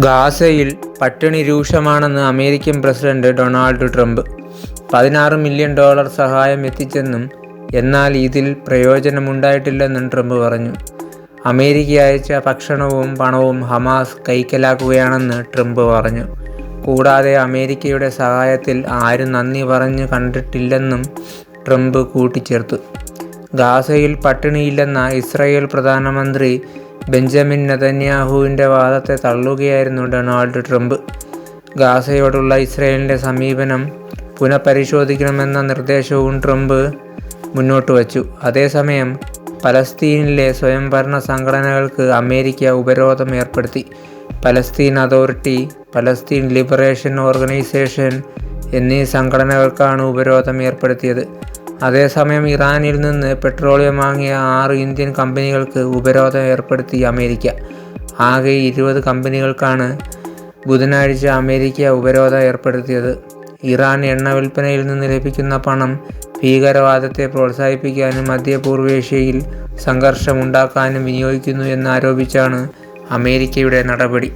ഗാസയിൽ പട്ടിണി രൂക്ഷമാണെന്ന് അമേരിക്കൻ പ്രസിഡന്റ് ഡൊണാൾഡ് ട്രംപ്. പതിനാറ് മില്യൺ ഡോളർ സഹായം എത്തിച്ചെന്നും എന്നാൽ ഇതിൽ പ്രയോജനമുണ്ടായിട്ടില്ലെന്നും ട്രംപ് പറഞ്ഞു. അമേരിക്ക അയച്ച ഭക്ഷണവും പണവും ഹമാസ് കൈക്കലാക്കുകയാണെന്ന് ട്രംപ് പറഞ്ഞു. കൂടാതെ അമേരിക്കയുടെ സഹായത്തിൽ ആരും നന്ദി പറഞ്ഞു കണ്ടിട്ടില്ലെന്നും ട്രംപ് കൂട്ടിച്ചേർത്തു. ഗാസയിൽ പട്ടിണിയില്ലെന്ന ഇസ്രയേൽ പ്രധാനമന്ത്രി ബെഞ്ചമിൻ നെതന്യാഹുവിന്റെ വാദത്തെ തള്ളുകയായിരുന്നു ഡൊണാൾഡ് ട്രംപ്. ഗാസയോടുള്ള ഇസ്രയേലിന്റെ സമീപനം പുനഃപരിശോധിക്കണമെന്ന നിർദ്ദേശവും ട്രംപ് മുന്നോട്ട് വച്ചു. അതേസമയം പലസ്തീനിലെ സ്വയംഭരണ സംഘടനകൾക്ക് അമേരിക്ക ഉപരോധം ഏർപ്പെടുത്തി. Palestine authority Palestine liberation organisation എന്നീ സംഘടനകൾക്കാണ് ഉപരോധം ഏർപ്പെടുത്തിയത്. അതേസമയം ഇറാനിൽ നിന്ന് പെട്രോളിയം വാങ്ങിയ ആറ് ഇന്ത്യൻ കമ്പനികൾക്ക് ഉപരോധം ഏർപ്പെടുത്തി അമേരിക്ക. ആകെ ഇരുപത് കമ്പനികൾക്കാണ് ബുധനാഴ്ച അമേരിക്ക ഉപരോധം ഏർപ്പെടുത്തിയത്. ഇറാൻ എണ്ണ വിൽപ്പനയിൽ നിന്ന് ലഭിക്കുന്ന പണം ഭീകരവാദത്തെ പ്രോത്സാഹിപ്പിക്കാനും മധ്യപൂർവേഷ്യയിൽ സംഘർഷമുണ്ടാക്കാനും വിനിയോഗിക്കുന്നു എന്നാരോപിച്ചാണ് അമേരിക്കയുടെ നടപടി.